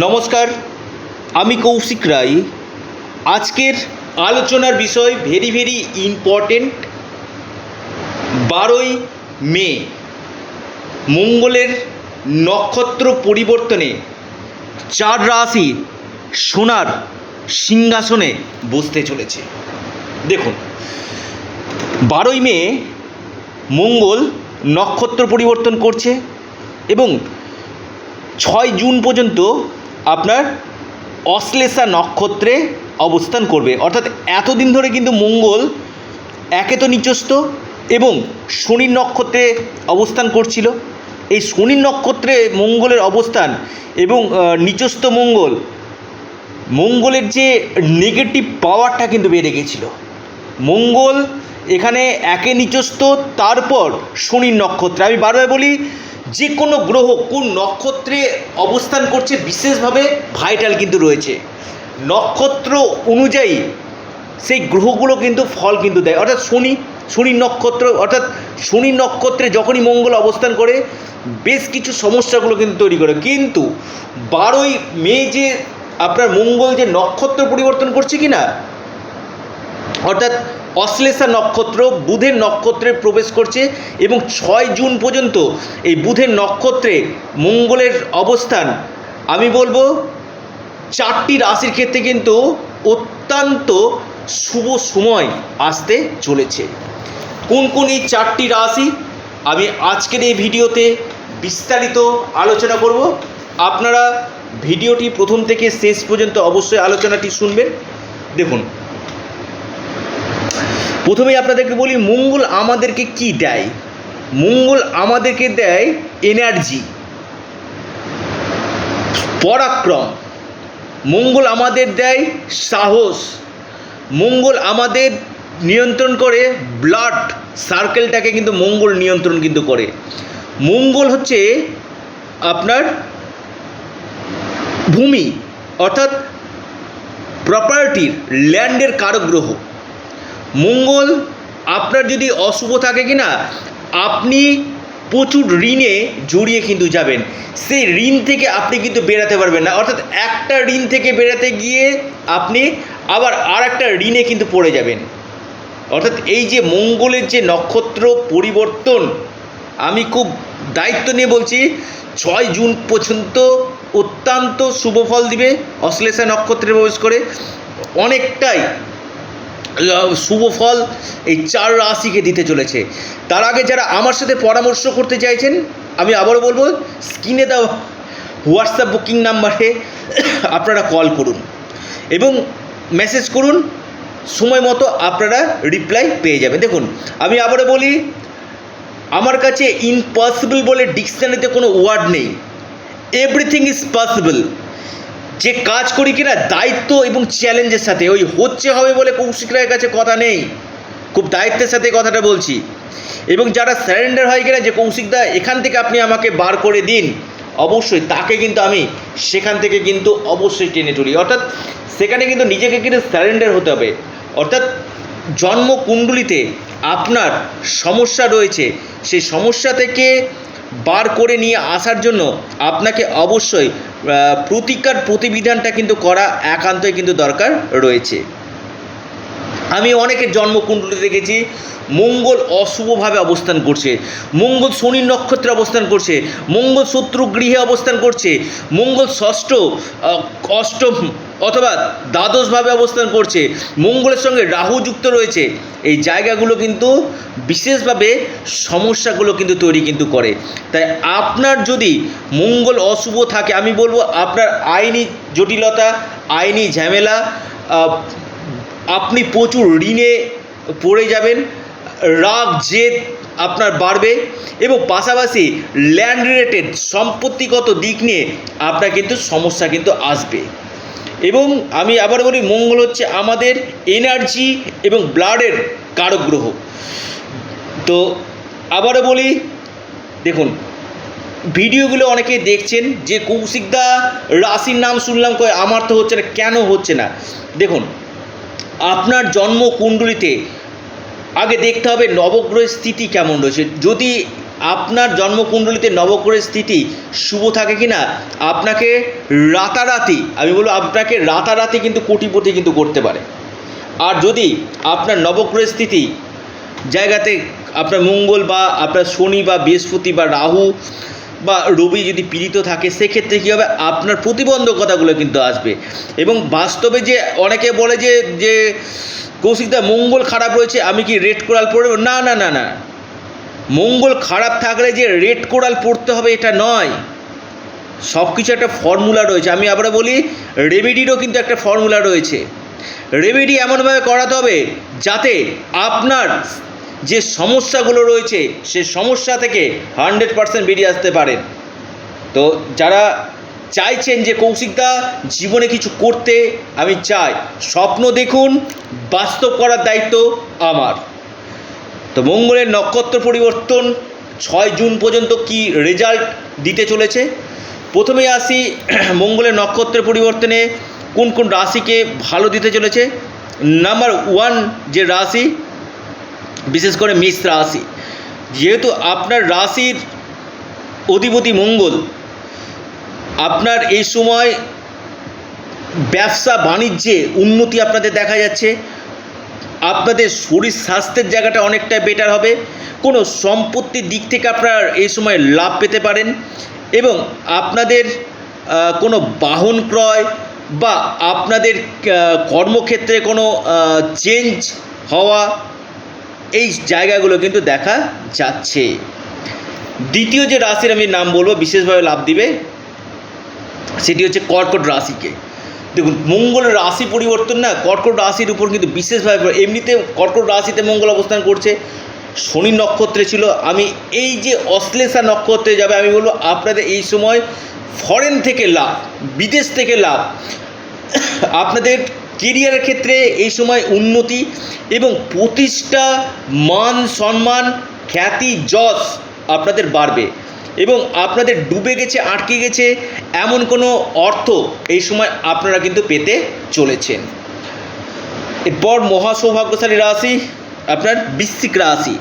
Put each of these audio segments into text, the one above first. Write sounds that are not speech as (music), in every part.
নমস্কার, আমি কৌশিক রায়। আজকের আলোচনার বিষয় ভেরি ভেরি ইম্পর্টেন্ট বারোই মে, মঙ্গলের নক্ষত্র পরিবর্তনে চার রাশি সোনার সিংহাসনে বসতে চলেছে। দেখুন, বারোই মে মঙ্গল নক্ষত্র পরিবর্তন করছে এবং ছয় জুন পর্যন্ত আপনার অশ্লেষা নক্ষত্রে অবস্থান করবে। অর্থাৎ এতদিন ধরে কিন্তু মঙ্গল একে তো নিচস্থ এবং শনির নক্ষত্রে অবস্থান করছিল। এই শনির নক্ষত্রে মঙ্গলের অবস্থান এবং আহ, নিচস্থ মঙ্গল মঙ্গলের যে নেগেটিভ পাওয়ারটা কিন্তু বেড়ে গেছিল। মঙ্গল এখানে একে নিচস্থ তারপর শনির নক্ষত্রে। আমি বারবার বলি যে কোনো গ্রহ কোন নক্ষত্রে অবস্থান করছে, বিশেষভাবে ভাইটাল কিন্তু রয়েছে। নক্ষত্র অনুযায়ী সেই গ্রহগুলো কিন্তু ফল কিন্তু দেয়। অর্থাৎ শনি শনির নক্ষত্র, অর্থাৎ শনির নক্ষত্রে যখনই মঙ্গল অবস্থান করে, বেশ কিছু সমস্যাগুলো কিন্তু তৈরি করে। কিন্তু বারোই মে যে আপনার মঙ্গল যে নক্ষত্র পরিবর্তন করছে কি না অর্থাৎ অশ্লেষা নক্ষত্র, বুধের নক্ষত্রে প্রবেশ করছে এবং ছয় জুন পর্যন্ত এই বুধের নক্ষত্রে মঙ্গলের অবস্থান। আমি বলব, চারটি রাশির ক্ষেত্রে কিন্তু অত্যন্ত শুভ সময় আসতে চলেছে। কোন কোন এই চারটি রাশি? আমি আজকের এই ভিডিওতে বিস্তারিত আলোচনা করব। আপনারা ভিডিওটি প্রথম থেকে শেষ পর্যন্ত অবশ্যই আলোচনাটি শুনবেন। দেখুন প্রথমেই আপনাদেরকে বলি, মঙ্গল আমাদেরকে কি দেয়? মঙ্গল আমাদেরকে দেয় এনার্জি পরাক্রম। মঙ্গল আমাদের দেয় সাহস। মঙ্গল আমাদের নিয়ন্ত্রণ করে ব্লাড সার্কেলটাকে কিন্তু মঙ্গল নিয়ন্ত্রণ কিন্তু করে। মঙ্গল হচ্ছে আপনার ভূমি, অর্থাৎ প্রপার্টির ল্যান্ডের কারক গ্রহ মঙ্গল, আপনার যদি অশুভ থাকে কি না আপনি প্রচুর ঋণে জড়িয়ে কিন্তু যাবেন। সেই ঋণ থেকে আপনি কিন্তু বেরাতে পারবেন না। অর্থাৎ একটা ঋণ থেকে বেরাতে গিয়ে আপনি আবার আর একটা ঋণে কিন্তু পড়ে যাবেন। অর্থাৎ এই যে মঙ্গলের যে নক্ষত্র পরিবর্তন, আমি খুব দায়িত্ব নিয়ে বলছি, ছয় জুন পর্যন্ত অত্যন্ত শুভ ফল দিবে অশ্লেষা নক্ষত্রে প্রবেশ করে। অনেকটাই শুভ ফল এই চার রাশিকে দিতে চলেছে। তার আগে যারা আমার সাথে পরামর্শ করতে চাইছেন, আমি আবারও বলব স্ক্রিনে দেওয়া হোয়াটসঅ্যাপ বুকিং নাম্বারে আপনারা কল করুন এবং মেসেজ করুন, সময় মতো আপনারা রিপ্লাই পেয়ে যাবেন। দেখুন, আমি আবারও বলি, আমার কাছে ইম্পসিবল বলে ডিকশনারিতে কোনো ওয়ার্ড নেই। এভরিথিং ইজ পসিবল যে কাজ করি কিনা, দায়িত্ব এবং চ্যালেঞ্জের সাথে। ওই হচ্ছে হবে বলে কৌশিক রায়ের কাছে কথা নেই। খুব দায়িত্বের সাথে কথাটা বলছি। এবং যারা স্যারেন্ডার হয় কিনা, যে কৌশিকদা এখান থেকে আপনি আমাকে বার করে দিন। অবশ্যই তাকে কিন্তু আমি সেখান থেকে কিন্তু অবশ্যই টেনে তুলি। অর্থাৎ সেখানে কিন্তু নিজেকে কিন্তু স্যারেন্ডার হতে হবে। অর্থাৎ জন্মকুণ্ডলিতে আপনার সমস্যা রয়েছে। সেই সমস্যা থেকে বার করে নিয়ে আসার জন্য আপনাকে অবশ্যই প্রতিকার প্রতিবিধানটা কিন্তু করা একান্তই কিন্তু দরকার রয়েছে। আমি অনেকের জন্মকুণ্ডলী দেখেছি, মঙ্গল অশুভভাবে অবস্থান করছে, মঙ্গল শনির নক্ষত্রে অবস্থান করছে, মঙ্গল শত্রু গৃহে অবস্থান করছে, মঙ্গল ষষ্ঠ অষ্টম অথবা দ্বাদশভাবে অবস্থান করছে। মঙ্গলের সঙ্গে রাহু যুক্ত রয়েছে। এই জায়গাগুলো কিন্তু বিশেষভাবে সমস্যাগুলো কিন্তু তৈরি কিন্তু করে। তাই আপনার যদি মঙ্গল অশুভ থাকে, আমি বলব আপনার আইনি জটিলতা, আইনি ঝামেলা আপনি প্রচুর ঋণে পড়ে যাবেন, রাগ, জেদ আপনার বাড়বে এবং পাশাপাশি ল্যান্ড রিলেটেড সম্পত্তিগত দিক নিয়ে আপনার কিন্তু সমস্যা কিন্তু আসবে। এবং আমি আবার বলি, মঙ্গল হচ্ছে আমাদের এনার্জি এবং ব্লাডের কারক গ্রহ তো আবারও বলি, দেখুন, ভিডিওগুলো অনেকে দেখছেন যে কৌশিকদা রাশির নাম শুনলাম, কয়, আমার তো হচ্ছে না, কেন হচ্ছে না? দেখুন, আপনার জন্ম কুণ্ডলিতে আগে দেখতে হবে নবগ্রহের স্থিতি কেমন রয়েছে। যদি আপনার জন্মকুণ্ডলিতে নবগ্রহের স্থিতি শুভ থাকে কি না আপনাকে রাতারাতি, আমি বলব আপনাকে রাতারাতি কিন্তু কোটিপতি কিন্তু করতে পারে। আর যদি আপনার নবগ্রহের স্থিতি জায়গাতে আপনার মঙ্গল বা আপনার শনি বা বৃহস্পতি বা রাহু বা রবি যদি পীড়িত থাকে, সেক্ষেত্রে কী হবে? আপনার প্রতিবন্ধকতাগুলো কিন্তু আসবে। এবং বাস্তবে যে অনেকে বলে যে যে কৌশিকদা মঙ্গল খারাপ রয়েছে, আমি কি রেড কোরাল পড়ব না না না না। মঙ্গল খারাপ থাকলে যে রেড কোরাল পড়তে হবে এটা নয়। সব কিছু একটা ফর্মুলা রয়েছে। আমি আবার বলি, রেমেডিরও কিন্তু একটা ফর্মুলা রয়েছে। রেমেডি এমনভাবে করাতে হবে যাতে আপনার যে সমস্যাগুলো রয়েছে, সে সমস্যা থেকে হান্ড্রেড পারসেন্ট বেরিয়ে আসতে পারেন। তো যারা চাইছেন যে কৌশিকদা জীবনে কিছু করতে, আমি চাই। স্বপ্ন দেখুন, বাস্তব করার দায়িত্ব আমার। তো মঙ্গলের নক্ষত্র পরিবর্তন ছয় জুন পর্যন্ত কি রেজাল্ট দিতে চলেছে? প্রথমে আসি, (clears throat) মঙ্গলের নক্ষত্র পরিবর্তনে কোন কোন রাশিকে ভালো দিতে চলেছে? নাম্বার ওয়ান যে রাশি, বিশেষ করে মেষ রাশি, যেহেতু আপনার রাশির অধিপতি মঙ্গল, আপনার এই সময় ব্যবসা বাণিজ্যে উন্নতি আপনাদের দেখা যাচ্ছে। আপনাদের শরীর স্বাস্থ্যের জায়গাটা অনেকটা বেটার হবে। কোনো সম্পত্তির দিক থেকে আপনারা এই সময় লাভ পেতে পারেন এবং আপনাদের কোনো বাহন ক্রয় বা আপনাদের কর্মক্ষেত্রে কোনো চেঞ্জ হওয়া এই জায়গাগুলো কিন্তু দেখা যাচ্ছে। দ্বিতীয় যে রাশির আমি নাম বলব, বিশেষভাবে লাভ দিবে, সেটি হচ্ছে কর্কট রাশিকে। দেখুন, মঙ্গলের রাশি পরিবর্তন না, কর্কট রাশির উপর কিন্তু বিশেষভাবে এমনিতে কর্কট রাশিতে মঙ্গল অবস্থান করছে। শনি নক্ষত্রে ছিল, আমি এই যে অশ্লেষা নক্ষত্রে যাবে, আমি বলব আপনাদের এই সময় ফরেন থেকে লাভ, বিদেশ থেকে লাভ, আপনাদের কেরিয়ারের ক্ষেত্রে এই সময় উন্নতি এবং প্রতিষ্ঠা, মান সম্মান, খ্যাতি, যশ আপনাদের বাড়বে। এবং আপনাদের ডুবে গেছে, আটকে গেছে, এমন কোনো অর্থ এই সময় আপনারা কিন্তু পেতে চলেছেন। এরপর মহাসৌভাগ্যশালী রাশি, আপনার বৃশ্চিক রাশি।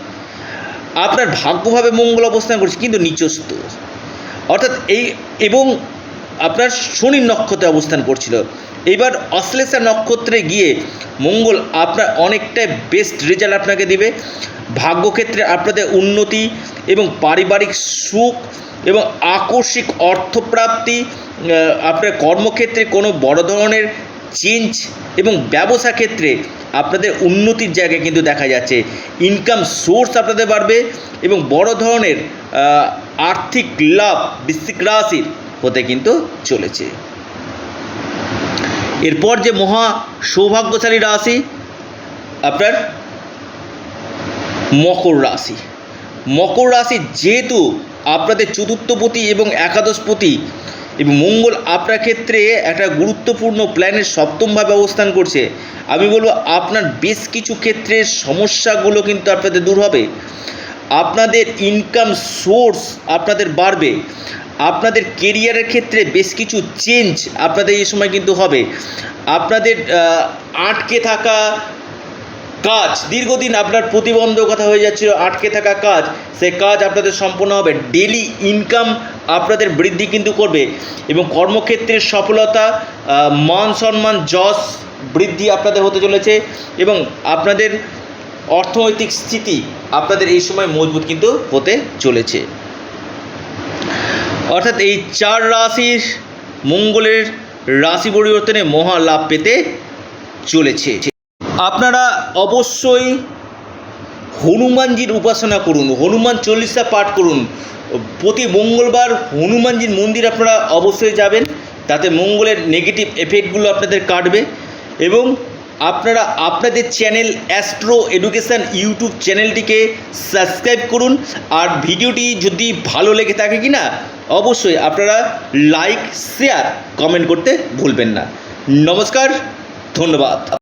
আপনার ভাগ্যভাবে মঙ্গল অবস্থান করছে, কিন্তু নিচস্ত অর্থাৎ এই এবং আপনার শনির নক্ষত্রে অবস্থান করছিল। এবার অশ্লেষা নক্ষত্রে গিয়ে মঙ্গল আপনার অনেকটাই বেস্ট রেজাল্ট আপনাকে দেবে। ভাগ্যক্ষেত্রে আপনাদের উন্নতি এবং পারিবারিক সুখ এবং আকস্মিক অর্থপ্রাপ্তি আপনার কর্মক্ষেত্রে কোনো বড় ধরনের চেঞ্জ এবং ব্যবসা ক্ষেত্রে আপনাদের উন্নতির জায়গায় কিন্তু দেখা যাচ্ছে। ইনকাম সোর্স আপনাদের বাড়বে এবং বড় ধরনের আর্থিক লাভ, বৃশ্চিক রাশির হতে কিন্তু চলেছে। এরপর যে মহা সৌভাগ্যশালী রাশি, আপনার মকর রাশি। মকর রাশি যেহেতু আপনাদের চতুর্থপতি এবং একাদশপতি এবং মঙ্গল আপনার ক্ষেত্রে একটা গুরুত্বপূর্ণ প্ল্যানের সপ্তমভাবে অবস্থান করছে, আমি বলব আপনার বেশ কিছু ক্ষেত্রে সমস্যাগুলো কিন্তু আপনাদের দূর হবে। আপনাদের ইনকাম সোর্স আপনাদের বাড়বে। আপনাদের কেরিয়ারের ক্ষেত্রে বেশ কিছু চেঞ্জ আপনাদের এই সময় কিন্তু হবে। আপনাদের আটকে থাকা কাজ, দীর্ঘদিন আপনার প্রতিবন্ধকতা হয়ে যাচ্ছিল, আটকে থাকা কাজ, সে কাজ আপনাদের সম্পন্ন হবে। ডেলি ইনকাম আপনাদের বৃদ্ধি কিন্তু করবে এবং কর্মক্ষেত্রের সফলতা মান সম্মান, যশ বৃদ্ধি আপনাদের হতে চলেছে এবং আপনাদের অর্থনৈতিক স্থিতি আপনাদের এই সময় মজবুত কিন্তু হতে চলেছে। অর্থাৎ এই চার রাশির মঙ্গলের রাশি পরিবর্তনে মহা লাভ পেতে চলেছে। আপনারা অবশ্যই হনুমানজির উপাসনা করুন, হনুমান চল্লিশা পাঠ করুন। প্রতি মঙ্গলবার হনুমানজির মন্দির আপনারা অবশ্যই যাবেন, তাতে মঙ্গলের নেগেটিভ এফেক্টগুলো আপনাদের কাটবে এবং আপনারা আপনাদের চ্যানেল অ্যাস্ট্রো এডুকেশান ইউটিউব চ্যানেলটিকে সাবস্ক্রাইব করুন। আর ভিডিওটি যদি ভালো লেগে থাকে কি না, অবশ্যই আপনারা লাইক, শেয়ার, কমেন্ট করতে ভুলবেন না। নমস্কার, ধন্যবাদ।